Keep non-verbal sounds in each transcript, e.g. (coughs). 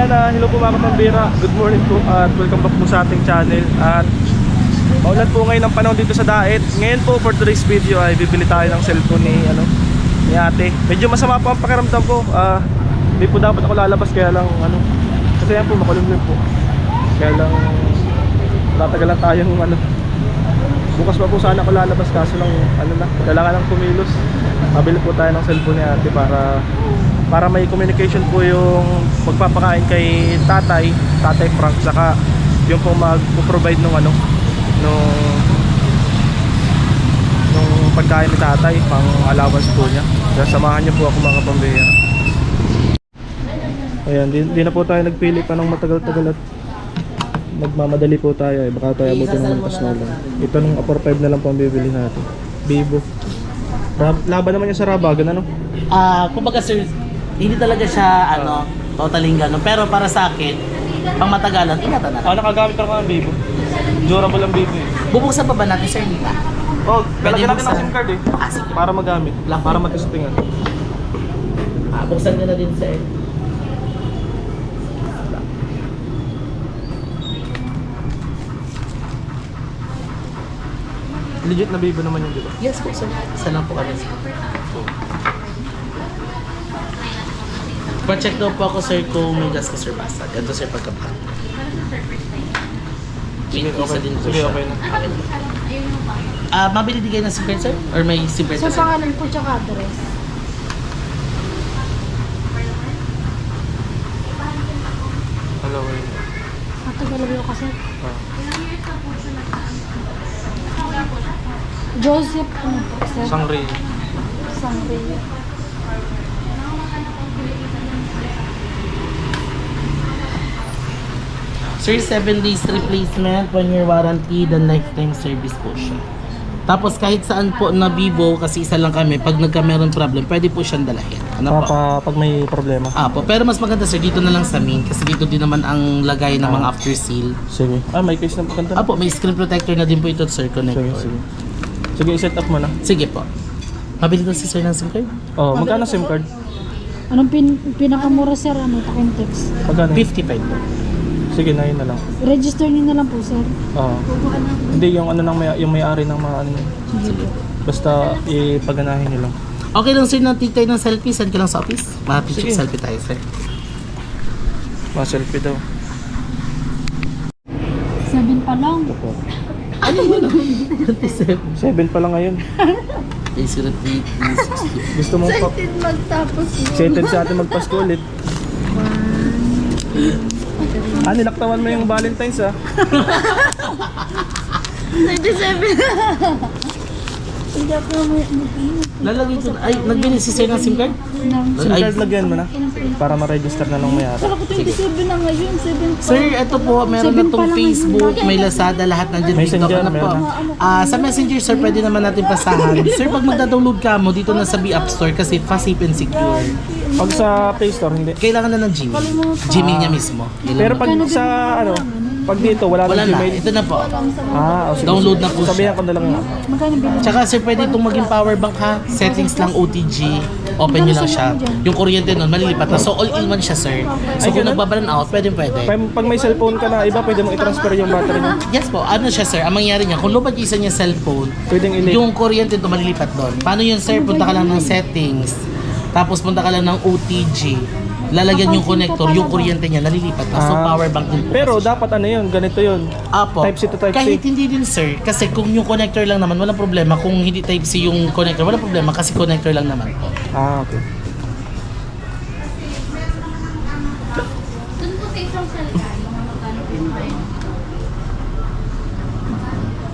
Ayan, ah, hello po mga kapambira. Good morning po at welcome back po sa ating channel. At maulan po ngayon ang panahon dito sa Daet. Ngayon po for today's video ay bibili tayo ng cellphone ni ano ni ate. Medyo masama po ang pakiramdam ko. Ah, hindi po dapat ako lalabas kaya lang ano kasi yan po makulimlim po. Kaya lang tatagalan tayong ano Bukas pa po sana ako lalabas kaso lang ano na, kailangan lang kumilos. Mabili po tayo ng cellphone ni ate para para may communication po yung magpapakain kay tatay, tatay Frank, saka yung po mag-provide nung ano, nung nung pagkain ni tatay, pang allowance po niya. Kaya samahan niyo po ako mga pambihira. Ayan, di, di na po tayo nagpili pa ng matagal-tagal at nagmamadali po tayo eh. Baka tayo abutin ng mantas na lang. Ito nung upper 5 na lang po ang bibili natin. Vivo. Rab- laban naman yung sa Rabagan ano? Ah, kumbaga sir, hindi talaga siya ano, totaling ganun. Pero para sa akin, pang matagalan, ingatan na lang. Ah, nakagamit ako ng Vivo. Durable ang Vivo eh. Bubuksan pa ba natin sir nila? Oh, Pwede lalagyan natin ng buksan. SIM card eh. Ah, sige. Para magamit. Lang. Para matestingan. Ah, buksan nyo na din sir. Legit na Vivo naman yun, di ba? Yes po sir. Isa lang po kami sir. Pa-check daw po ako sir kung may gas ka sir basta. Ganito sir pagka-plan. Sige, Isa okay. din po siya. okay na. Ah, mabili din kayo ng SIM card sir? Or may SIM card Sa sir? pangalan po tsaka address. Hello, eh. Ato galaw kasi. Ah. Joseph, ano po, sir? Sangre. Sangre. Sir, 7 days replacement, 1 year warranty, then lifetime service po siya. Tapos kahit saan po na Vivo, kasi isa lang kami, pag nagka-meron problem, pwede po siyang dalahin. Ano po? Papa, pag may problema. Apo, pero mas maganda sir, dito na lang sa main, kasi dito din naman ang lagay ng mga after seal. Sige. Ah, may case na pagkanta na. Apo, may screen protector na din po ito, sir, Sige, connector. sige. Sige, i-set up mo na. Sige po. Mabili daw si sir ng SIM card? Oh, magkano SIM card? Anong pin pinakamura, sir? Ano, Takintex? Magkano? 55 po. Sige, na yun na lang. Register niyo na lang po, sir. Oo. Hindi yung ano nang may yung may-ari ng mga ano. Sige po. Basta ipaganahin niyo lang. Okay lang sir, natik tayo ng selfie, send ko lang sa office. Mga Sige. selfie tayo sir. Mga selfie daw. Seven pa lang. Ito po. Ano mo naman? 27. 7 pa lang ngayon. A03, Gusto mong pa magtapos excited sa atin magpasko ulit. Ah, nilaktawan mo yung Valentine's ah. (laughs) 97. Hindi ako mag-iingat. Lalagay ko na. Ay, nagbili si sir ng SIM card? SIM Ay. card lagyan mo na. Para ma-register na nung may-ari. Pero ako 27 na ngayon, 7 pa. Sir, ito po, meron na tong lang Facebook, may Lazada, lahat nandiyan. Messenger, TikTok, ano po. Ah, sa Messenger, sir, pwede naman natin pasahan. (laughs) sir, pag magda-download ka mo, dito na sa B App Store kasi fast, safe, and secure. Pag sa Play Store, hindi. Kailangan na ng Gmail. Gmail niya mismo. Pero pag sa ano, pag dito wala, Wala na, Gmail. ito na po. Ah, oh, sige. Download na po Sabihan siya. ko na lang. Magkano bilhin? Tsaka sir, pwede itong maging power bank ha. Settings lang OTG. Open nyo lang siya. Yung kuryente nun, malilipat na. So, all-in-one siya, sir. So, Ay, kung ganun? nagbabalan out, pwede pwede. Pag, pag may cellphone ka na, iba pwede mong i-transfer yung battery mo. Yes po, ano siya sir, ang mangyari niya, kung lubad isa niya cellphone, Pwedeng i yung kuryente to malilipat doon. Paano yun sir? Punta ka lang ng settings, tapos punta ka lang ng OTG, lalagyan yung connector, yung kuryente niya nalilipat na. So Ah. power bank din po. Pero dapat ano yun, ganito yun. Apo. Type C to Type C. Kahit hindi din sir, kasi kung yung connector lang naman, walang problema. Kung hindi type C yung connector, walang problema kasi connector lang naman po. Ah, okay.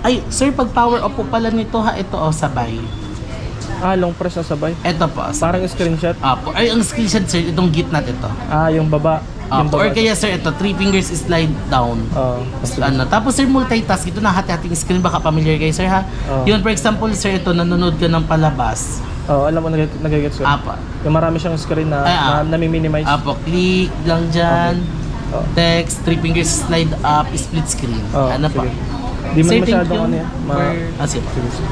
Ay, sir, pag power off po pala nito ha, ito oh, sabay. Ah, long press na sabay. Ito po, sa Parang screenshot. Apo. Ay, ang screenshot sir, itong gitna ito. Ah, yung baba. Yung Apo. Or baba. kaya sir, ito, three fingers slide down. Oh, Ano, tapos sir, multitask. Ito na hati-hating screen. Baka familiar kayo, sir, ha? Oo. Yun, for example, sir, ito, nanonood ka ng palabas. oh, alam mo, nag nagigets ko. Apa. Yung marami siyang screen na, ah. na nami-minimize. Apo, click lang dyan. Oh. Text, three fingers slide up, split screen. Oh, ano pa? sige. Di man Sir, thank masyadong you ano yan. Ma- for- Ah, sige. Sige, sige.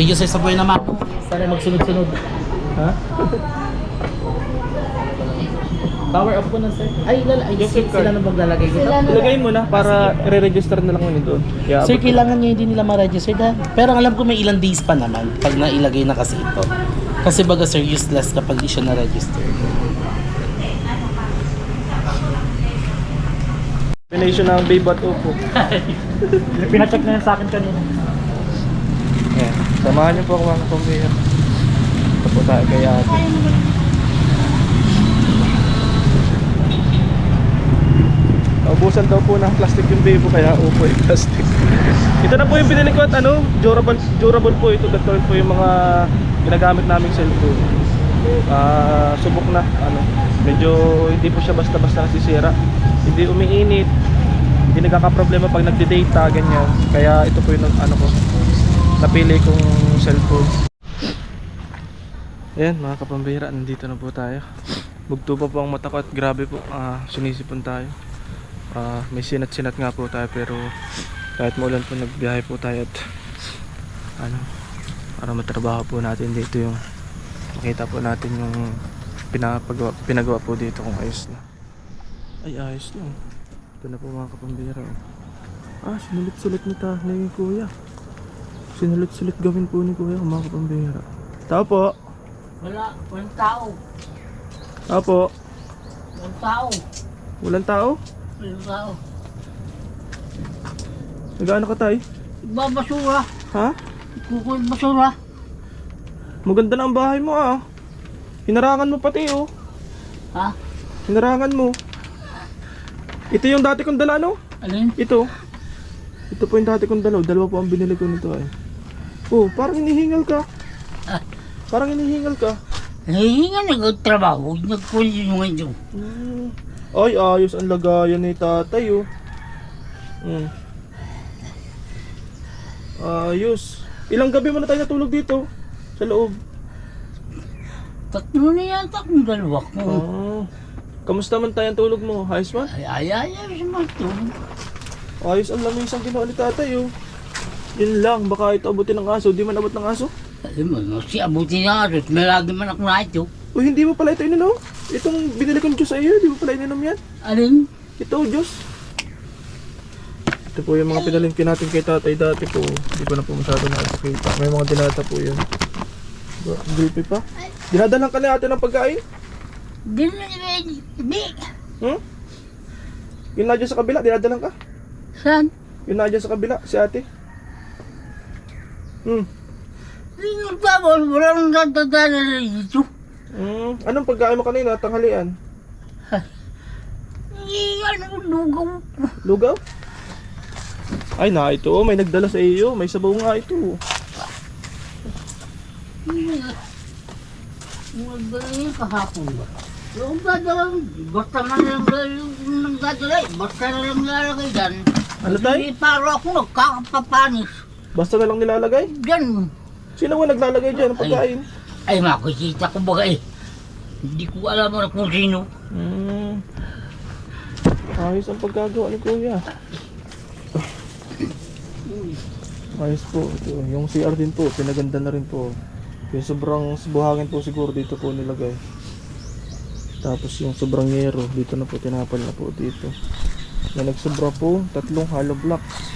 Thank you, sir, sa buhay na map. Sana magsunod-sunod. Ha? Power off ko na sir. Ay, lala, ay, Yung sir, card. sila na maglalagay ko. Sila na. Ilagay mo na para i-register na lang mo doon. Yeah, Sir, kailangan niya hindi nila ma-register dahil. Pero alam ko may ilang days pa naman pag nailagay na kasi ito. Kasi baga sir, useless kapag di siya na-register. combination ng Babe at Oppo. (laughs) Pinacheck na yan sa akin kanina. Samahan niyo po ako mga pamilya. Ito po tayo kay ate. Naubusan daw po ng plastic yung Bebo kaya Oppo yung plastic. (laughs) ito na po yung binili ko at ano, durable, durable po ito. Ito po yung mga ginagamit naming cellphone. Ah, subok na ano. Medyo hindi po siya basta-basta nasisira. Hindi umiinit. Hindi nagkakaproblema pag nagde-data ganyan. Kaya ito po yung ano ko napili kong cellphone. Ayan mga kapambira, nandito na po tayo. Bugto pa po ang mata ko at grabe po, ah, sinisipon tayo. Ah, may sinat-sinat nga po tayo pero kahit maulan po nagbiyahe po tayo at ano, para matrabaho po natin dito yung makita po natin yung pinapagawa, pinagawa po dito kung ayos na. Ay ayos na. Ito na po mga kapambira. oh. Ah, sinulit-sulit ni ta ni kuya. Sinulit-sulit gawin po ni kuya mga kapambira. Tao po. Wala, walang tao. Tao po. Walang tao. Walang tao? Walang tao. Nagaano ka tay? Babasura. Ha? Kukulit basura. Maganda na ang bahay mo ah. Hinarangan mo pati oh. Ha? Hinarangan mo. Ito yung dati kong dala no? Alin? Ito. Ito po yung dati kong dalaw. Dalawa po ang binili ko nito ay. Oh, parang hinihingal ka. Ah. Parang hinihingal ka. Nahihinga nagtrabaho. Nagkulit yung ngayon. Hmm. Ay, ayos ang lagayan ni tatay oh. Hmm. Ayos. Ilang gabi mo na tayo natulog dito? Sa loob. Tatlo na yata kung dalawa ko. Ah. Kamusta man tayo ang tulog mo? Ayos man? Ay, ay, ay, ay, si Martin. Ayos ang lamis ang ginawa ni tatay oh. Yun lang, baka ito abutin ng aso. Di man abot ng aso. Ay mo, no, si abuti na nga. May lagi man ako na ito. Uy, hindi mo pala ito ininom? Itong binili kong juice sa iyo, di mo pala ininom yan? Alin? Ito, juice. Ito po yung mga pinalingkin natin kay tatay dati po. Hindi ko na po masyado nakakita. May mga dinata po yun. Ba, Gulpi pa. Dinadalang ka na ate ng pagkain? Di na, di, di. Hmm? Yung na dyan sa kabila, dinadalang ka? Saan? Yung na dyan sa kabila, si ate. Hmm. Nagtawag, walang dadadala na dito. Hmm. Anong pagkain mo kanina? Tanghalian? (laughs) Di, ano, lugaw. Lugaw? Ay na, ito may nagdala sa iyo. May sabaw nga ito. Magdala niya kahapon ba? Yung dadala, basta man lang yung nagdadala, basta na lang lalagay dyan. Ano tay? Hindi para ako nagkakapapanis. Basta na lang nilalagay? Dyan. Sino nga naglalagay dyan ng pagkain? Ay, makikita ko baga eh. Hindi ko alam na kung sino. Hmm. Ayos ang pagkagawa ni Kuya. Ayos po. Ito, yung CR din po, pinaganda na rin po. Yung sobrang buhangin po siguro dito po nilagay. Tapos yung sobrang yero, dito na po tinapal na po dito. Na nagsobra po, tatlong hollow blocks.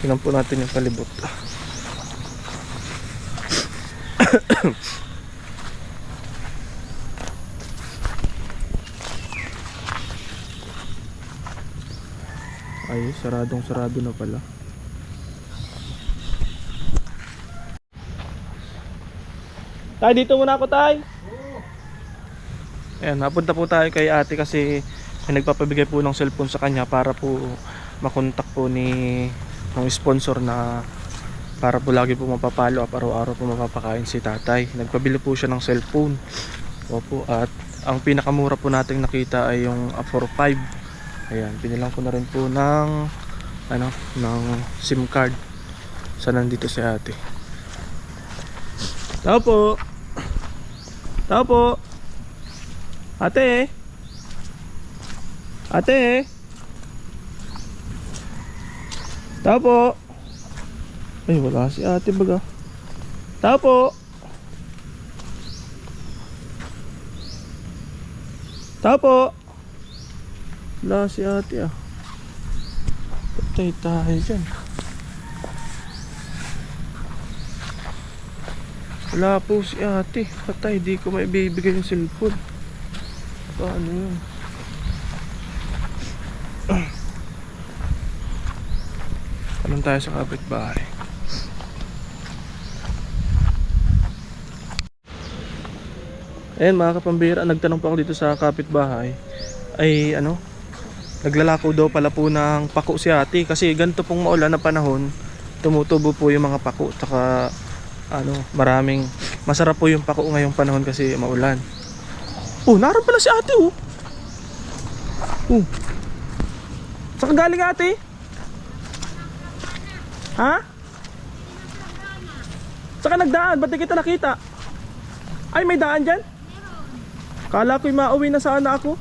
Tingnan po natin yung palibot. (coughs) Ay, saradong sarado na pala. Tay, dito muna ako, tay. Ayan, napunta po tayo kay ate kasi may nagpapabigay po ng cellphone sa kanya para po makontak po ni ng sponsor na para po lagi po mapapalo up araw-araw po mapapakain si tatay. Nagpabili po siya ng cellphone. Opo, at ang pinakamura po nating nakita ay yung uh, 45. Ayan, pinilang ko na rin po ng ano, ng SIM card. Sa nandito si ate. Tao po. Tao po. Ate. Ate. Tao po. Ay, wala si ate baga. Tao po. Tao po. Wala si ate ah. Patay tayo dyan. Wala po si ate. Patay, di ko maibibigay yung cellphone. Paano yun? Tanong tayo sa kapitbahay. Ayan mga kapambira, nagtanong pa ako dito sa kapitbahay ay ano, naglalako daw pala po ng pako si ate kasi ganito pong maulan na panahon tumutubo po yung mga pako tsaka ano, maraming masarap po yung pako ngayong panahon kasi maulan. Oh, naroon pala si ate oh. Oh. Saan galing ate? Ha? Saan ka nagdaan? Ba't di kita nakita? Ay, may daan dyan? Kala ko'y mauwi na sana ako.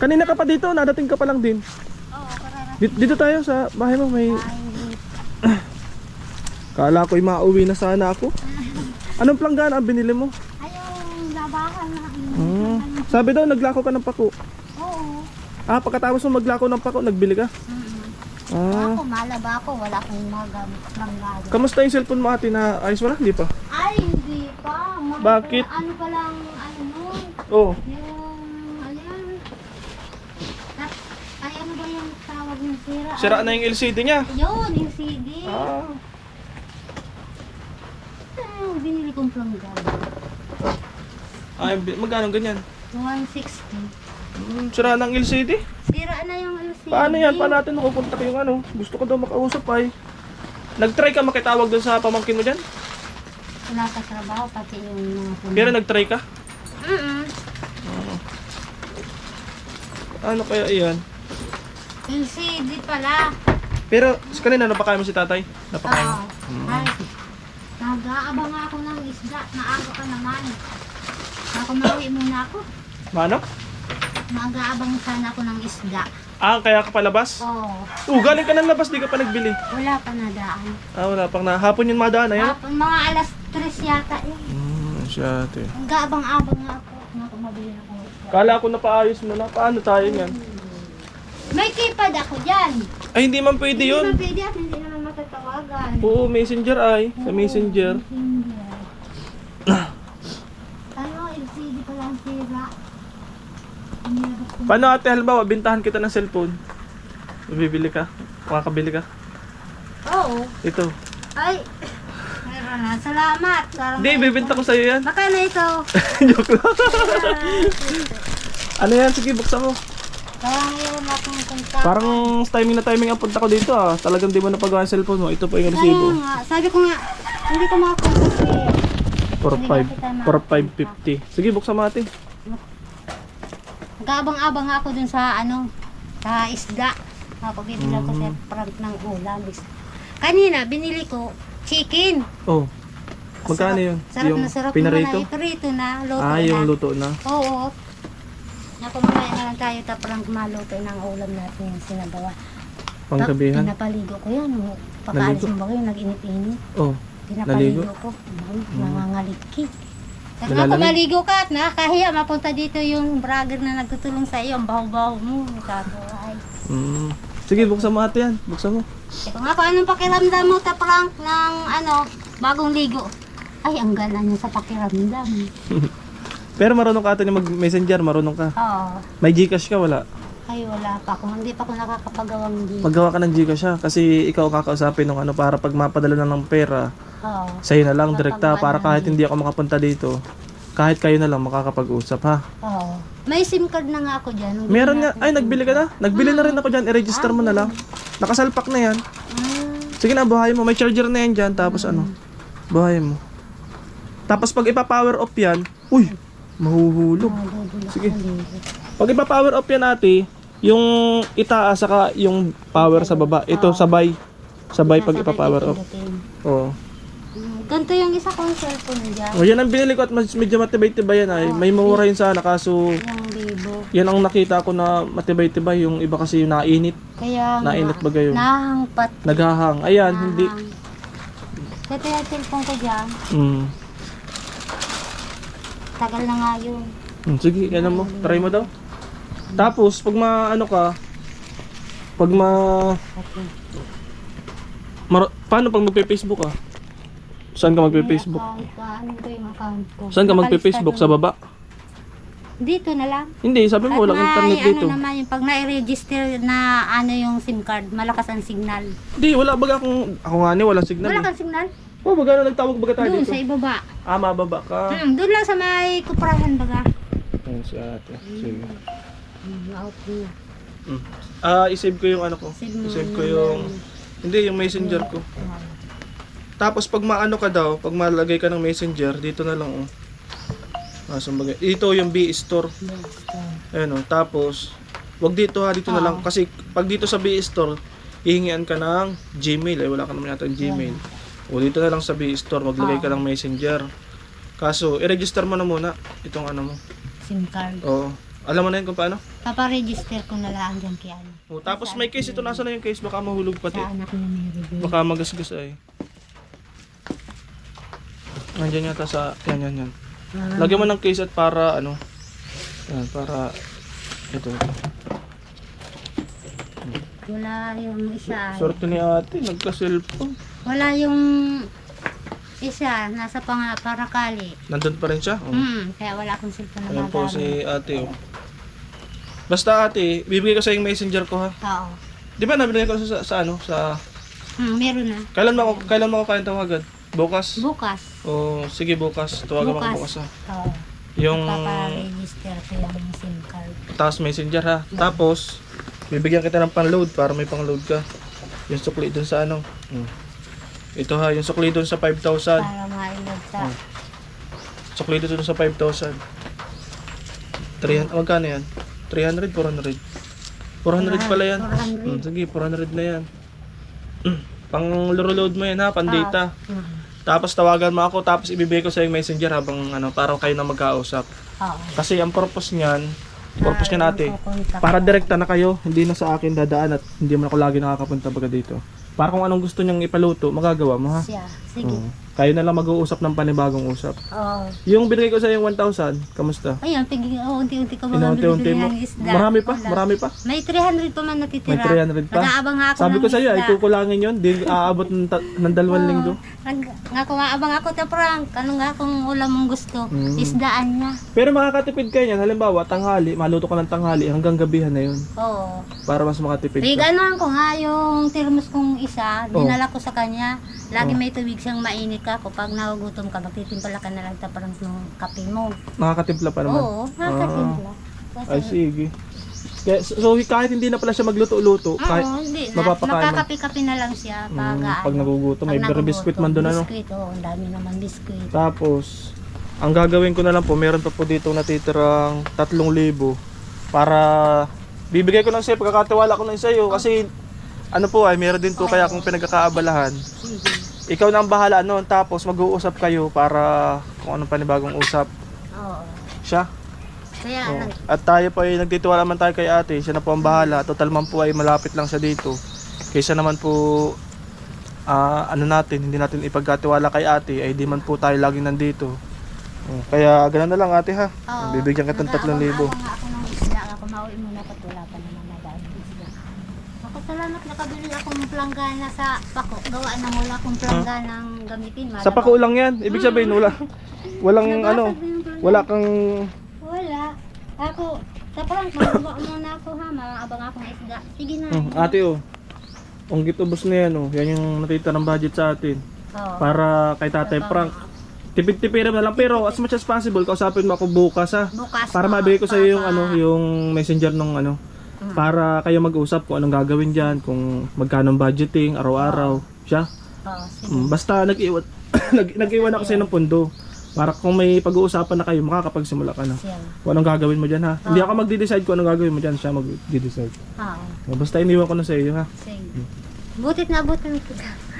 Kanina ka pa dito, nadating ka pa lang din. Dito, dito tayo sa bahay mo, may... (clears throat) Kala ko'y mauwi na sana ako. Anong planggana ang binili mo? Ayong labakan na. Hmm. Sabi daw, naglako ka ng pako. Oo. Ah, pagkatapos mo maglako ng pako, nagbili ka? Ah. Ako, malaba ako. Wala akong magamit ng gado. Kamusta yung cellphone mo ate na ayos mo na? Hindi pa? Ay, hindi pa. Mga Bakit? Ano pa lang, ano nun? Oo. Yung, ayan. Tap- Ay, ano ba yung tawag ng sira? Sira na yung LCD niya. Yun, yung CD. Ah. Ay, yung binili kong planggado. Ay, bi- magkano ganyan? 160. Hmm, sira ng LCD? Sira na yung LCD. Paano yan? Paano natin makukontak yung ano? Gusto ko daw makausap ay. Nag-try ka makitawag doon sa pamangkin mo dyan? Wala sa trabaho, pati yung mga puno. Pero nag-try ka? Mm-mm. Ano kaya iyan? LCD pala. Pero sa kanina napakain mo si tatay? Napakain? Oo. Ay, nag-aabang ako ng isda. Maaga ka naman. Ako mauwi muna ako. Mano? Mag-aabang sana ako ng isda. Ah, kaya ka palabas? Oo. Oh, galing ka ng labas, di ka pa nagbili. Wala pa na daan. Ah, wala pang na. Hapon yung madaan na yan? Hapon, mga alas 3 yata eh. Hmm, siya ate. Nag-aabang-abang nga ako. Ako mabili na isda. Kala ko napaayos mo na. Paano tayo yan? May keypad ako dyan. Ay, hindi man pwede Hindi yun. naman pwede at hindi naman matatawagan. Oo, messenger ay. Sa messenger. Hindi. Ano, LCD pa lang sira. Hindi na ba Paano ate, halimbawa, bintahan kita ng cellphone? Bibili ka? Makakabili ka? Oo. Ito. Ay, meron na. Salamat. Parang Hindi, bibenta ko sa'yo yan. Magkano ito? (laughs) Joke lang. (laughs) ano yan? Sige, buksan mo. Parang meron akong kontak. Parang timing na timing ang punta ko dito ah. Talagang di mo napagawa yung cellphone mo. Ito pa yung resibo. nga, sabi ko nga, hindi ko makakontak eh. 45, 4550. Sige, buksan mo ate. Gabang-abang ako dun sa ano, sa isda. Ako bibili ko sa prank ng ulam. Kanina, binili ko chicken. Oh. Magkano yun? Sarap yung na sarap pinarito? naman. Iparito na, luto Ah, na. yung luto na. Oo. Naku, mamaya na lang tayo tapos maluto ng ulam natin yung sinabawa. Panggabihan. Pinapaligo ko yan. Pagkaalis Naligo? mo ba yung nag-init-init? Oh. Pinapaligo Naligo? ko. Nangangaliki. Nalalamig? ako maligo ka at nakakahiya. Mapunta dito yung brother na nagtutulong sa iyo. Ang baho-baho mo. Sabi ko, ay. Mm. Sige, buksan mo ate yan. Buksan mo. Ito nga kung anong pakiramdam mo ta prank ng ano, bagong ligo. Ay, ang gala niya sa pakiramdam. (laughs) Pero marunong ka ate mag-messenger, marunong ka. Oo. May Gcash ka, wala. Ay, wala pa ako. Hindi pa ako nakakapagawang ligo. Maggawa ka ng Gcash ha. Kasi ikaw kakausapin ng ano para pag mapadala na ng pera, Oo. sa'yo na lang direkta para kahit hindi ako makapunta dito, kahit kayo na lang makakapag-usap ha. Oo. May SIM card na nga ako dyan. Meron nga, ay nagbili ka na? Nagbili na rin ako dyan, i-register mo na lang. Nakasalpak na yan. Ah, Sige na, buhay mo. May charger na yan dyan, tapos ano, buhay mo. Tapos pag ipa-power off yan, uy, mahuhulog. Sige. Pag ipa-power off yan ate, yung itaas saka yung power sa baba, ito sabay. Sabay pag ipa-power off. Oo. Mm, Ganito yung isa kong cellphone dyan. Oh, yan ang binili ko at mas medyo matibay-tibay yan ay. May mura yun sana kaso Yung libo. yan ang nakita ko na matibay-tibay yung iba kasi yung nainit, Kaya nga, nainit ba gayon? nahangpat. Naghahang. Ayan, hindi. Ito yung cellphone ko dyan. Mm. Tagal na nga yun. Hmm, sige, ano mo, try mo daw. Tapos, pag maano ka, pag ma... Mar- paano pag magpe-Facebook ka? Saan ka magpe-Facebook? May account. Ano ba yung account ko? Saan ka Nakalista magpe-Facebook? Sa baba? Dito na lang. Hindi, sabi mo walang At internet may dito. ano naman yung pag na-register na ano yung SIM card, malakas ang signal. Hindi, wala baga akong... Ako nga ni, walang signal. Wala eh. kang signal? Oh, baga na nagtawag baga tayo Doon dito. sa ibaba. Ah, mababa ka. Hmm, doon lang sa may kuprahan baga. Ayun si ate. Sige. Hmm, out here. Mm. Ah, isave ko yung ano ko. Save mo Isave ko yung- yung... Hindi, yung messenger ko. Tapos pag maano ka daw, pag malagay ka ng messenger, dito na lang oh. Ah, saan bagay? Ito yung B store. Ayan oh. Tapos, wag dito ha, dito na lang. Kasi pag dito sa B store, hihingian ka ng Gmail. Ay, wala ka naman yata ng Gmail. O dito na lang sa B store, maglagay ka ng messenger. Kaso, i-register mo na muna itong ano mo. SIM card. Oo. Alam mo na yun kung paano? Paparegister ko na lang dyan kay ano. O, tapos may case ito, nasa na yung case? Baka mahulog pati. Sa anak ni Mary Bell. Baka magasgas ay. Nandiyan yata sa... Yan, yan, yan. Lagyan mo ng case at para ano... Yan, para... Ito. Wala yung isa. Sorte ni ate, nagka-cellphone. Wala yung isa, nasa pang parakali. Nandun pa rin siya. Oh. Hmm, kaya wala akong cellphone na Ayan po si ate. Oh. Basta ate, bibigay ko sa yung messenger ko ha. Oo. Di ba nabigay ko sa, sa ano? Sa... Hmm, meron na. Kailan mo ako, kailan mo ako kayang tawagan? Bukas? Bukas. O sige bukas. Tawagan mo ako bukas ha. Oo. Yung... Paparegister ko yung SIM card. Tapos messenger ha. Tapos, bibigyan kita ng pang-load para may pang-load ka. Yung sukli dun sa ano. Hmm. Ito ha, yung sukli dun sa 5,000. Para mailog sa... Oh. Sukli dun sa 5,000. 300, magkano yan? 300, 400? 400 pala yan. 400. Hmm, sige, 400 na yan. (clears throat) pang load mo yan ha, pang data. Hmm. Tapos tawagan mo ako, tapos ibibigay ko sa yung messenger habang ano, para kayo na magkausap. Oo. Kasi ang purpose niyan, purpose niya natin, para direkta na kayo, hindi na sa akin dadaan at hindi mo na ako lagi nakakapunta baga dito. Para kung anong gusto niyang ipaluto, magagawa mo ha. Siya. Sige. Oo. Kayo na lang mag-uusap ng panibagong usap. Oo. Yung binigay ko sa yung 1,000, kamusta? Ayun, pigi, oh, unti-unti ko mga mo. ng isda. Marami pa? Wala. Marami pa? May 300 pa man natitira. May 300 pa? Nag-aabang nga ako Sabi ng ko sa iyo, ay isda. kukulangin yun. Di aabot ng, ta- ng dalawang linggo. Nag, nga kumaabang ako ta Frank. Ano nga kung ulam mong gusto? Mm. Isdaan niya. Pero makakatipid kayo yan. Halimbawa, tanghali, maluto ka ng tanghali hanggang gabihan na yun. Oo. Para mas makatipid ka. Biganoan ko nga yung thermos kong isa. Oh. Dinala ko sa kanya. Lagi may tubig siyang mainit ka. Kapag nagugutom ka, magtitimpala ka na lang ta parang ng kape mo. Nakakatimpla pa naman. Oo, nakakatimpla. Ay, sige. Kaya, so, kahit hindi na pala siya magluto-luto, kahit Oo, hindi. Na, mapapakain mo. nakakape-kape na lang siya. Pag, Mm, pag nagugutom, may pero biscuit man doon ano. Biscuit, oo. Ang dami naman biscuit. Tapos, ang gagawin ko na lang po, meron pa po dito natitirang 3,000 para bibigay ko lang sa'yo, pagkakatiwala ko lang sa'yo kasi ano po ay meron din po kaya kung pinagkakaabalahan. Sige. Ikaw na ang bahala noon tapos mag-uusap kayo para kung anong panibagong usap. Oo. Siya. Kaya, Oo. nag, At tayo po ay nagtitiwala man tayo kay ate, siya na po ang bahala. Total man po ay malapit lang siya dito. Kaysa naman po ah, ano natin, hindi natin ipagkatiwala kay ate, ay di man po tayo laging nandito. Oh, Kaya ganun na lang ate ha. Oo. Bibigyan kita ng 3,000. Nag-aabang-abang nga ako ng isda. Ako mauwi muna pat wala pa naman nagaan isda. Ako salamat nakabili akong planggana sa pako. Gawa nang wala akong planggana ng gamitin. Sa pako lang yan. Ibig sabihin wala walang ano, wala kang Wala. Ako, sa prank, magawa muna ako ha. Maabang akong isda. Sige na. Hmm, ate oh. Ang gitubos na yan oh. Yan yung natitirang budget sa atin. Oo. Para kay Tatay Frank. Tipid-tipiran na lang pero as much as possible kausapin mo ako bukas ha. Bukas. Para mabigay ko sa iyo yung ano, yung messenger nung ano. Mm. Para kayo mag-usap kung anong gagawin diyan, kung magkano ang budgeting araw-araw. Siya. Oo, sige. Mm, basta nag-iwan (coughs) nag, nag-iwan ako sa ng pondo. Para kung may pag-uusapan na kayo, makakapagsimula ka na. Siya. Kung anong gagawin mo diyan ha. Hindi ako magde-decide kung anong gagawin mo diyan, siya mag-decide. Oo. Basta iniwan ko na sa iyo ha. Sige. Butit na butit ko.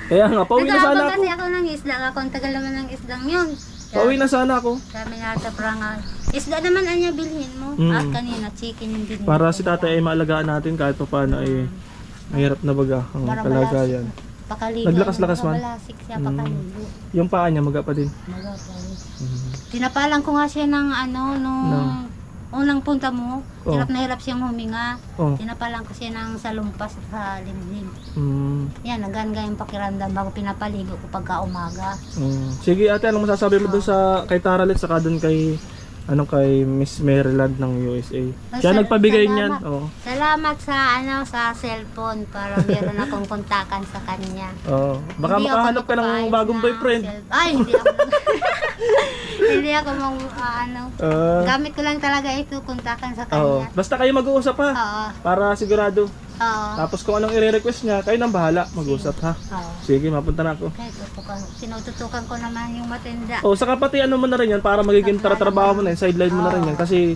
Kaya nga, pauwi na sana Nag-aabang ako. kasi ako ng isda. Ako ang tagal naman ng isdang yun. Pauwi na sana ako. Sabi nga sa prangal, isda naman anya bilhin mo. Mm. At kanina, chicken yung bilhin Para si tatay ay maalagaan natin kahit pa paano ay mahirap na baga ang Para kalagayan. Pakaligo. Naglalakas-lakas man? Siya, Mm. pakaligo. Yung paa niya maga pa din. Magapay. Tinapalan ko nga siya ng ano, nung No. unang punta mo, Oh. hirap na hirap siyang huminga. Oh. Pinapalan ko siya ng salumpas sa limlim. Mm. Yan, naganga yung pakiramdam bago pinapaligo ko pagka umaga. Mm. Sige ate, anong masasabi mo dun sa kay Taralit saka dun kay ano kay Miss Maryland ng USA? Siya Sal- nagpabigay salamat. niyan. Oh. Salamat sa ano sa cellphone para meron akong kontakan sa kanya. Oh. Baka Hindi ako makahanap ka ng bagong ng boyfriend. cell- Ay, hindi ako. (laughs) hindi ako mang ah, ano. Ah. Gamit ko lang talaga ito kontakan sa Oo. kanya. Basta kayo mag-uusap ha. Oo. Para sigurado. Oo. Tapos kung anong i-request niya, kayo nang bahala mag-usap ha. Oo. Sige, mapunta na ako. Kaya tutukan, tinututukan ko naman yung matenda. Oh, saka pati ano mo na rin yan para magiging trabaho mo na yan, sideline mo na rin yan kasi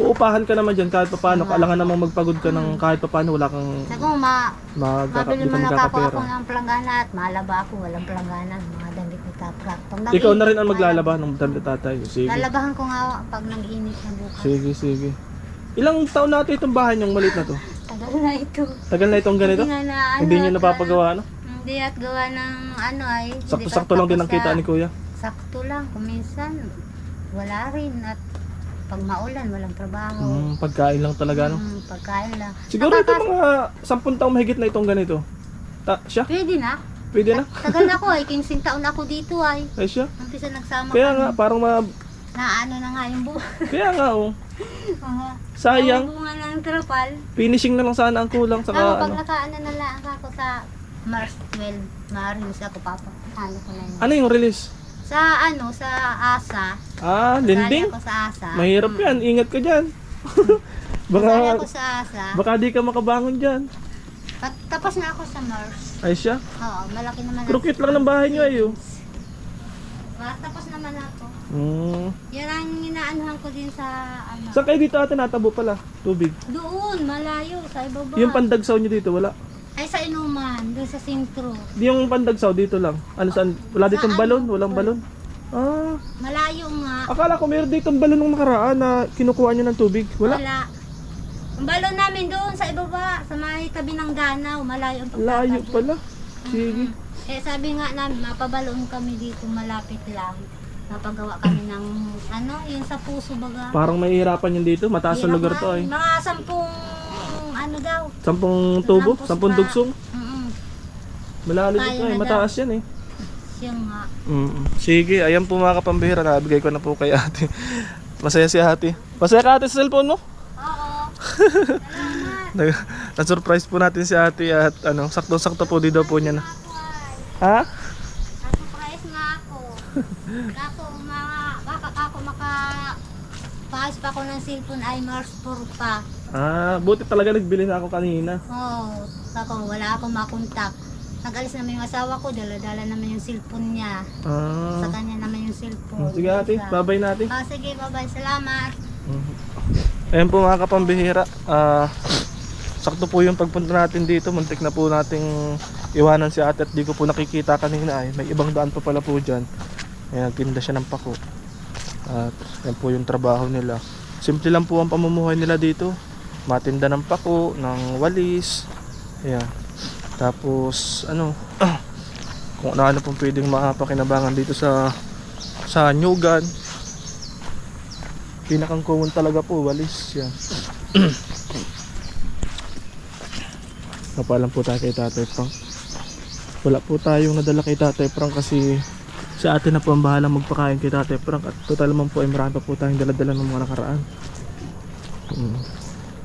uupahan ka naman dyan kahit papaano, kailangan namang magpagod ka ng kahit papaano wala kang Sabi ko, ma, magkaka, mabili di mo ka na kako ako magkakapera. ng planggana at malaba ako, walang planggana, mga damit ni Kaprak. Pag Ikaw na rin ang maglalaba ng damit tatay. Sige. Lalabahan ko nga pag nag-init na bukas. Sige, sige. Ilang taon natin itong bahay niyong maliit na to? (laughs) Tagal na ito. Tagal na itong ganito? Hindi nga na ano. Hindi niyo at napapagawa ano? Hindi at gawa ng ano ay. Sakto-sakto lang din ang kita ni Kuya. Sakto lang. Kung minsan, wala rin. At pag maulan, walang trabaho. Hmm, pagkain lang talaga no. Mm, pagkain lang. Siguro ito mga 10 taong mahigit na itong ganito. Ta siya? Pwede na. Pwede na? Tagal na ako ay. 15 taon ako dito ay. Ay siya? Umpisa nagsama Kaya kami. nga, parang ma... Na ano na nga yung buwan. (laughs) Kaya nga oh. Mga Sayang. Ang bunga ng trapal. Finishing na lang sana ang kulang. Saka Tama, pag ano. nakaano na lang ako sa Mars 12, Maris ako papa. Ano ko na yun. Ano yung release? Sa ano, sa ASA. Ah, Sali lending? ako sa ASA. Mahirap yan. Ingat ka dyan. Sali (laughs) baka, ako sa ASA. baka di ka makabangon dyan. Pat- tapos na ako sa Mars. Ay siya. Oo, malaki naman. Krukit lang ng bahay niyo ayo. Ma- Tapos naman ako. Hmm. Yan ang inaanuhan ko din sa ano. Saan kayo dito ate natabo pala? Tubig. Doon, malayo, sa ibaba. Yung pandagsaw niyo dito, wala. Ay, sa inuman, doon sa sintro. Yung pandagsaw dito lang. Ano saan? Wala ditong Sa balon? Walang balon? Ah, Malayo nga. akala ko meron ditong balon nung nakaraan na kinukuha niyo ng tubig. Wala. Wala. Ang balon namin doon sa ibaba, sa may tabi ng Danaw, malayo ang Layo pala. Sige. Eh sabi nga namin, mapabalon kami dito malapit lang. Napagawa kami ng ano, yung sa puso baga. Parang may hirapan yun dito. Mataas ang Hirap lugar nga to eh. ay. Mga sampung ano daw. Sampung tubo? Lampos Sampung pa. dugsong? Mm Malalim Kaya ito ay. na daw. Mataas yan eh. Siya nga. Mm. Sige, ayan po mga kapambihira. Nabigay ko na po kay ate. Masaya si ate. Masaya ka ate sa cellphone mo? Oo. (laughs) Nag- Na-surprise po natin si ate at ano, sakto-sakto po di daw po niya na. Ako ay. Ha? Nasupress nga ako. Kako (laughs) mga, baka ako maka Paayos pa ako ng cellphone ay Mars 4 pa. Ah, buti talaga nagbili na ako kanina. Oo, oh, kako wala akong makontak. Nag-alis naman yung asawa ko, dala-dala naman yung cellphone niya. Sa Ah. kanya naman yung cellphone. Sige ate, Isa. babay natin. Ah, sige, bye-bye. Salamat. Ayan po mga kapambihira. Ah, sakto po yung pagpunta natin dito. Muntik na po nating iwanan si ate at di ko po nakikita kanina ay. May ibang daan pa pala po dyan. Ayan, nagtinda siya ng pako. At yan po yung trabaho nila. Simple lang po ang pamumuhay nila dito. Matinda ng pako, ng walis. Ayan. Tapos, ano, (clears throat) kung ano, ano pong pwedeng makapakinabangan dito sa sa Nyugan. Pinakang common talaga po, walis yan. (clears throat) Napalam po tayo kay Tatay Frank. Wala po tayong nadala kay Tatay Frank kasi si ate na po ang bahala magpakain kay Tatay Frank at total naman po ay marami pa po tayong daladala ng mga nakaraan. Hmm.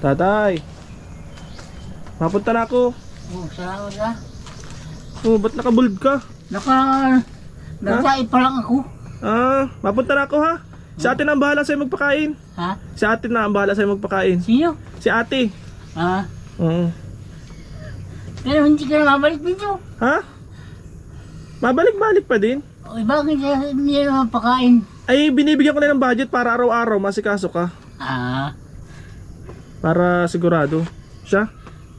Tatay! Mapunta na ako. Oh, salamat ka. Oh, ba't nakabulb ka? Naka... Nagsain pa lang ako. Ah, mapunta na ako ha. Si ate na ang bahala sa'yo magpakain. Ha? Si ate na ang bahala sa'yo magpakain. Sino? Si ate. Ha? Oo. Pero hindi ka na mabalik dito. Ha? Mabalik-balik pa din. O, bakit hindi naman pakain? Ay, binibigyan ko na ng budget para araw-araw masikaso ka. Ah, Para sigurado. Siya?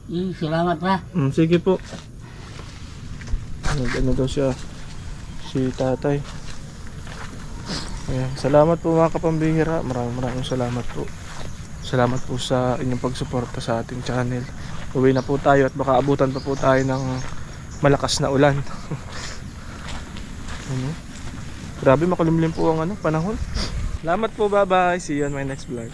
eh, salamat ha. Mm, sige po. Ano, ano daw siya? Si tatay. Ayan. Salamat po mga kapambihira. Maraming maraming salamat po. Salamat po sa inyong pagsuporta sa ating channel. Uwi na po tayo at baka abutan pa po tayo ng malakas na ulan. (laughs) ano? Grabe makulimlim po ang ano, panahon. Salamat po, bye bye. See you on my next vlog.